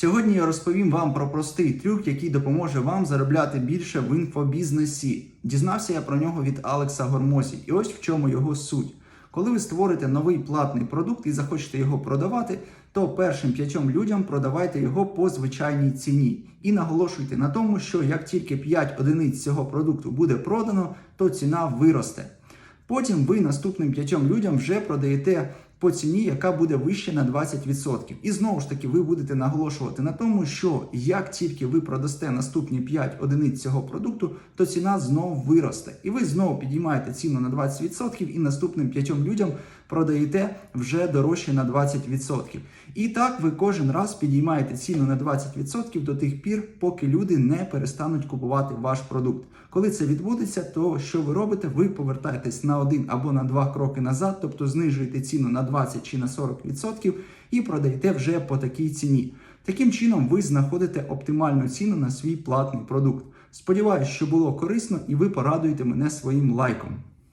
Сьогодні я розповім вам про простий трюк, який допоможе вам заробляти більше в інфобізнесі. Дізнався я про нього від Алекса Гормозі, і ось в чому його суть. Коли ви створите новий платний продукт і захочете його продавати, то першим п'ятьом людям продавайте його по звичайній ціні. І наголошуйте на тому, що як тільки 5 одиниць цього продукту буде продано, то ціна виросте. Потім ви наступним п'ятьом людям вже продаєте по ціні, яка буде вище на 20%. І знову ж таки, ви будете наголошувати на тому, що як тільки ви продасте наступні 5 одиниць цього продукту, то ціна знову виросте. І ви знову підіймаєте ціну на 20% і наступним 5 людям продаєте вже дорожче на 20%. І так ви кожен раз підіймаєте ціну на 20% до тих пір, поки люди не перестануть купувати ваш продукт. Коли це відбудеться, то що ви робите? Ви повертаєтесь на один або на два кроки назад, тобто знижуєте ціну на 20 чи на 40% і продаєте вже по такій ціні. Таким чином, ви знаходите оптимальну ціну на свій платний продукт. Сподіваюсь, що було корисно і ви порадуєте мене своїм лайком.